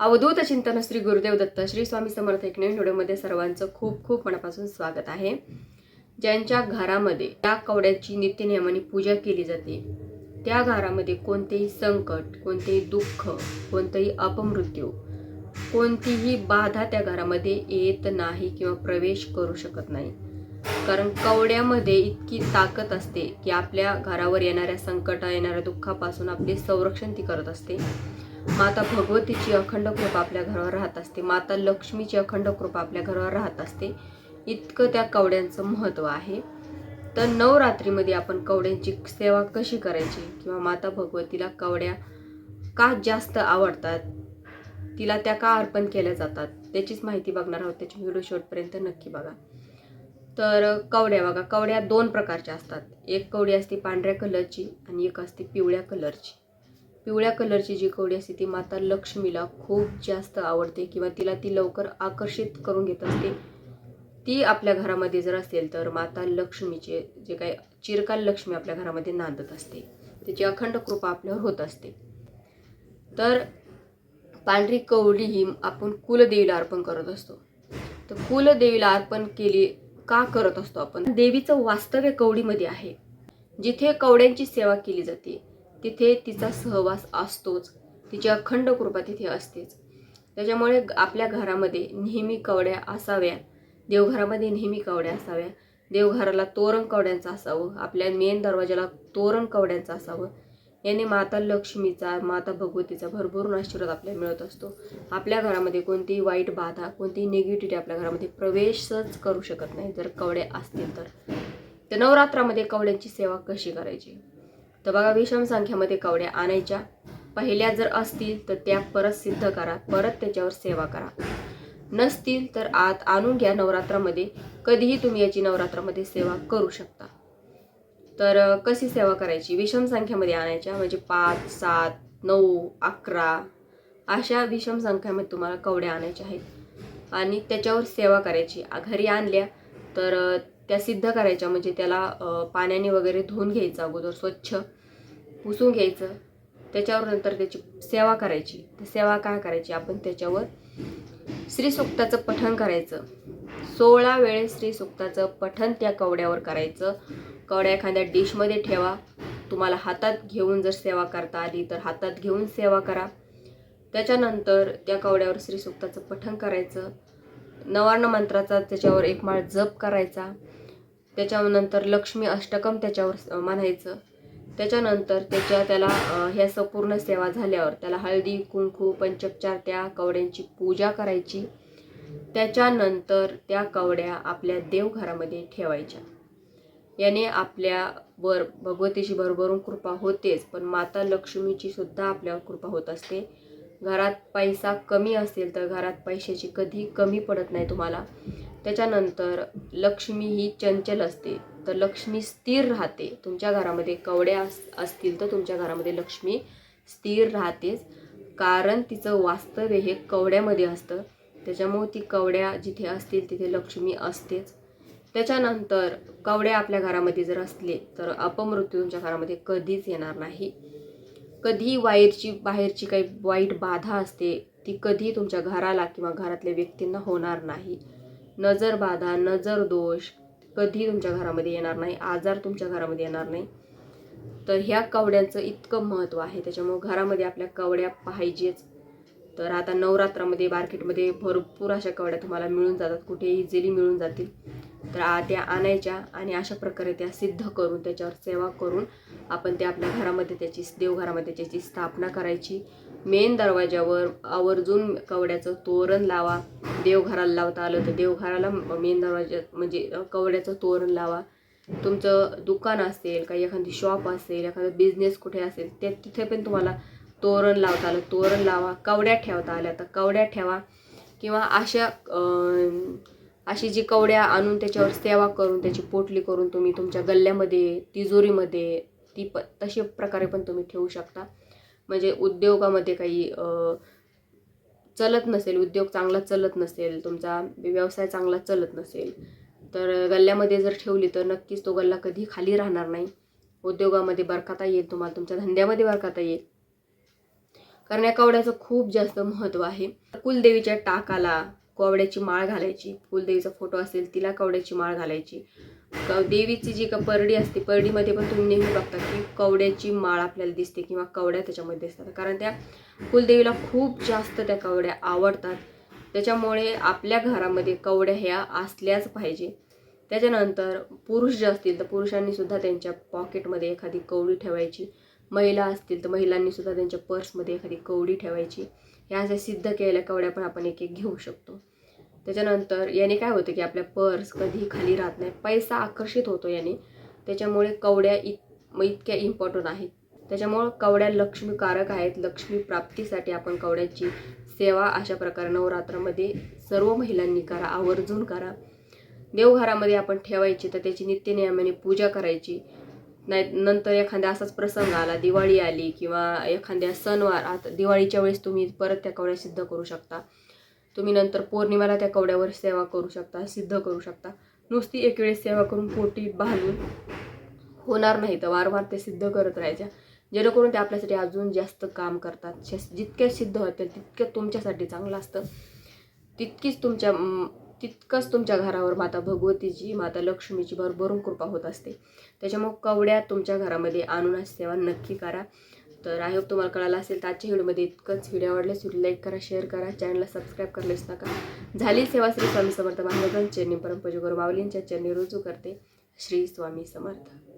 अवधूत चिंतन श्री गुरुदेव दत्त श्री स्वामी समर्थ एक नवीन व्हिडिओमध्ये सर्वांचं खूप खूप मनापासून स्वागत आहे. ज्यांच्या घरामध्ये त्या कवड्याची नित्यनियमाने पूजा केली जाते त्या घरामध्ये कोणतेही संकट कोणतेही दुःख कोणतेही अपमृत्यू कोणतीही बाधा त्या घरामध्ये येत नाही किंवा प्रवेश करू शकत नाही. कारण कवड्यामध्ये इतकी ताकद असते की आपल्या घरावर येणाऱ्या संकट येणाऱ्या दुःखापासून आपले संरक्षण ती करत असते. माता भगवतीची अखंड कृपा आपल्या घरावर राहत असते. माता लक्ष्मीची अखंड कृपा आपल्या घरावर राहत असते. इतकं त्या कवड्यांचं महत्त्व आहे. तर नवरात्रीमध्ये आपण कवड्यांची सेवा कशी करायची? किंवा माता भगवतीला कवड्या का जास्त आवडतात? तिला त्या का अर्पण केल्या जातात? त्याचीच माहिती बघणार आहोत. त्याची व्हिडिओ शेवटपर्यंत नक्की बघा. तर कवड्या बघा. कवड्या दोन प्रकारच्या असतात. एक कवडी असते पांढऱ्या कलरची आणि एक असते पिवळ्या कलरची. पिवळ्या कलरची जी कवडी असते ती माता लक्ष्मीला खूप जास्त आवडते किंवा तिला ती लवकर आकर्षित करून घेत असते. ती आपल्या घरामध्ये जर असेल तर माता लक्ष्मीचे जे काही चिरकाल लक्ष्मी आपल्या घरामध्ये नांदत असते. त्याची अखंड कृपा आपल्यावर होत असते. तर पांढरी कवडी ही आपण कुलदेवीला अर्पण करत असतो. तर कुलदेवीला अर्पण केली का करत असतो आपण? देवीचं वास्तव्य कवडीमध्ये आहे. जिथे कवड्यांची सेवा केली जाते तिथे तिचा सहवास असतोच. तिची अखंड कृपा तिथे असतेच. त्याच्यामुळे आपल्या घरामध्ये नेहमी कवड्या असाव्या. देवघरामध्ये नेहमी कवड्या असाव्या. देवघराला तोरण कवड्यांचं असावं. आपल्या मेन दरवाजाला तोरण कवड्यांचं असावं. याने माता लक्ष्मीचा माता भगवतीचा भरभरून आशीर्वाद आपल्याला मिळत असतो. आपल्या घरामध्ये कोणतीही वाईट बाधा कोणतीही निगेटिव्हिटी आपल्या घरामध्ये प्रवेशच करू शकत नाही जर कवड्या असतील तर. तर नवरात्रामध्ये कवड्यांची सेवा कशी करायची? तर बघा विषम संख्यामध्ये कवड्या आणायच्या. पहिल्या जर असतील तर त्या परत सिद्ध करा. परत त्याच्यावर सेवा करा. नसतील तर आत आणून घ्या नवरात्रामध्ये. कधीही तुम्ही याची नवरात्रामध्ये सेवा करू शकता. तर कशी सेवा करायची? विषम संख्यामध्ये आणायच्या म्हणजे पाच सात नऊ अकरा अशा विषम संख्यामध्ये तुम्हाला कवड्या आणायच्या आहेत. आणि त्याच्यावर सेवा करायची. घरी आणल्या तर त्या सिद्ध करायच्या. म्हणजे त्याला पाण्याने वगैरे धुवून घ्यायचं अगोदर स्वच्छ पुसून घ्यायचं. त्याच्यावर नंतर त्याची सेवा करायची. तर सेवा काय करायची? आपण त्याच्यावर श्री सुक्ताचं पठण करायचं. सोळा वेळेस श्री सुक्ताचं पठण त्या कवड्यावर करायचं. कवड्या एखाद्या डिशमध्ये ठेवा. तुम्हाला हातात घेऊन जर सेवा करता आली तर हातात घेऊन सेवा करा. त्याच्यानंतर त्या कवड्यावर श्री सुक्ताचं पठण करायचं. नवार्ण मंत्राचा त्याच्यावर एक माळ जप करायचा. त्याच्यानंतर लक्ष्मी अष्टकम त्याच्यावर अ, म्हणायचं त्याच्यानंतर त्याच्या त्याला ह्या संपूर्ण सेवा झाल्यावर त्याला हळदी कुंकू पंचोपचार त्या कवड्यांची पूजा करायची. त्याच्यानंतर त्या कवड्या आपल्या देवघरामध्ये ठेवायच्या. याने आपल्या वर भगवतीची भरभरून कृपा होतेच पण माता लक्ष्मीची सुद्धा आपल्यावर कृपा होत असते. घरात पैसा कमी असेल तर घरात पैशाची कधी कमी पडत नाही तुम्हाला. त्याच्यानंतर लक्ष्मी ही चंचल असते. तर लक्ष्मी स्थिर राहते. तुमच्या घरामध्ये कवड्या अस असतील तर तुमच्या घरामध्ये लक्ष्मी स्थिर राहतेच. कारण तिचं वास्तव्य हे कवड्यामध्ये असतं. त्याच्यामुळे ती कवड्या जिथे असतील तिथे लक्ष्मी असतेच. त्याच्यानंतर कवड्या आपल्या घरामध्ये जर असले तर अपमृत्यू तुमच्या घरामध्ये कधीच येणार नाही. कधी वायरची बाहेरची काही वाईट बाधा असते ती कधी तुमच्या घराला किंवा घरातल्या व्यक्तींना होणार नाही. नजर बाधा नजर दोष कधी तुमच्या घरामध्ये येणार नाही आजार तुमच्या घरामध्ये येणार नाही. तर ह्या कवड्यांचं इतकं महत्त्व आहे त्याच्यामुळं घरामध्ये आपल्या कवड्या पाहिजेच. तर आता नवरात्रामध्ये मार्केटमध्ये भरपूर अशा कवड्या तुम्हाला मिळून जातात कुठे इझिली मिळून जातील. तर आ त्या आणायच्या आणि अशा प्रकारे त्या सिद्ध करून त्याच्यावर सेवा करून आपण त्या आपल्या घरामध्ये त्याची देवघरामध्ये त्याची स्थापना करायची. मेन दरवाजावर आवर्जून कवड्याचं तोरण लावा. देवघराला लावता आलं तर देवघराला मेन दरवाजा म्हणजे कवड्याचं तोरण लावा. तुमचं दुकान असेल काही एखादी शॉप असेल एखादा बिझनेस कुठे असेल ते तिथे पण तुम्हाला तोरण लावता आलं तोरण लावा कवड्या ठेवता आल्या तर कवड्या ठेवा. किंवा अशा अशी जी कवड्या आणून त्याच्यावर सेवा करून त्याची पोटली करून तुम्ही तुमच्या गल्ल्यामध्ये तिजोरीमध्ये ती प तशा प्रकारे पण तुम्ही ठेवू शकता. म्हणजे उद्योगामध्ये काही चलत नसेल उद्योग चांगला चलत नसेल तुमचा व्यवसाय चांगला चलत नसेल तर गल्ल्यामध्ये जर ठेवली तर नक्कीच तो गल्ला कधी खाली राहणार नाही. उद्योगामध्ये बरकाता येईल तुम्हाला तुमच्या धंद्यामध्ये बरकाता येईल. कारण या कवड्याचं खूप जास्त महत्त्व आहे. कुलदेवीच्या टाकाला कवड्याची माळ घालायची. कुलदेवीचा फोटो असेल तिला कवड्याची माळ घालायची. देवीची जी का परडी असते परडीमध्ये पण तुम्ही नेहमी बघता की कवड्याची माळ आपल्याला दिसते किंवा कवड्या त्याच्यामध्ये दिसतात. कारण त्या कुलदेवीला खूप जास्त त्या कवड्या आवडतात. त्याच्यामुळे आपल्या घरामध्ये कवड्या ह्या असल्याच पाहिजे. त्याच्यानंतर पुरुष जे असतील तर पुरुषांनी सुद्धा त्यांच्या पॉकेटमध्ये एखादी कवडी ठेवायची. महिला असतील तर महिलांनी सुद्धा त्यांच्या पर्समध्ये एखादी कवडी ठेवायची. ह्या ज्या सिद्ध केलेल्या कवड्या पण आपण एक एक घेऊ शकतो. त्याच्यानंतर याने काय होतं की आपल्या पर्स कधी खाली राहत नाही. पैसा आकर्षित होतो याने. त्याच्यामुळे कवड्या इत म इतक्या इम्पॉर्टंट आहेत. त्याच्यामुळं कवड्या लक्ष्मीकारक आहेत. लक्ष्मी प्राप्तीसाठी आपण कवड्याची सेवा अशा प्रकारे नवरात्रामध्ये सर्व महिलांनी करा आवर्जून करा. देवघरामध्ये आपण ठेवायची तर त्याची नित्यनियमाने पूजा करायची. नाही नंतर एखाद्या असाच प्रसंग आला दिवाळी आली किंवा एखाद्या सणवार आता दिवाळीच्या वेळेस तुम्ही परत त्या कवड्या सिद्ध करू शकता. तुम्ही नंतर पौर्णिमेला त्या कवड्यावर सेवा करू शकता सिद्ध करू शकता. नुसती एक वेळेस सेवा करून पोटी बांधून होणार नाही तर वारंवार ते सिद्ध करत राहायच्या. जेणेकरून ते आपल्यासाठी अजून जास्त काम करतात. जितक्या सिद्ध होतील तितकं तुमच्यासाठी चांगलं असतं. तितकीच तुमच्या तितकंच तुमच्या घरावर माता भगवतीची माता लक्ष्मीची भरभरून कृपा होत असते. त्याच्यामुळे कवड्या तुमच्या घरामध्ये आणून सेवा नक्की करा. तर आय होप तुम्हाला कळालं असेल तर आजच्या व्हिडिओमध्ये इतकंच. व्हिडिओ आवडल्यास व्हिडिओ लाईक करा शेअर करा. चॅनलला सबस्क्राईब करलेच नका. झाली सेवा श्री स्वामी समर्थ महाराजांच्या चरणी परमपूज गुरु माऊलींच्या चरणी रुजू करते. श्री स्वामी समर्थ.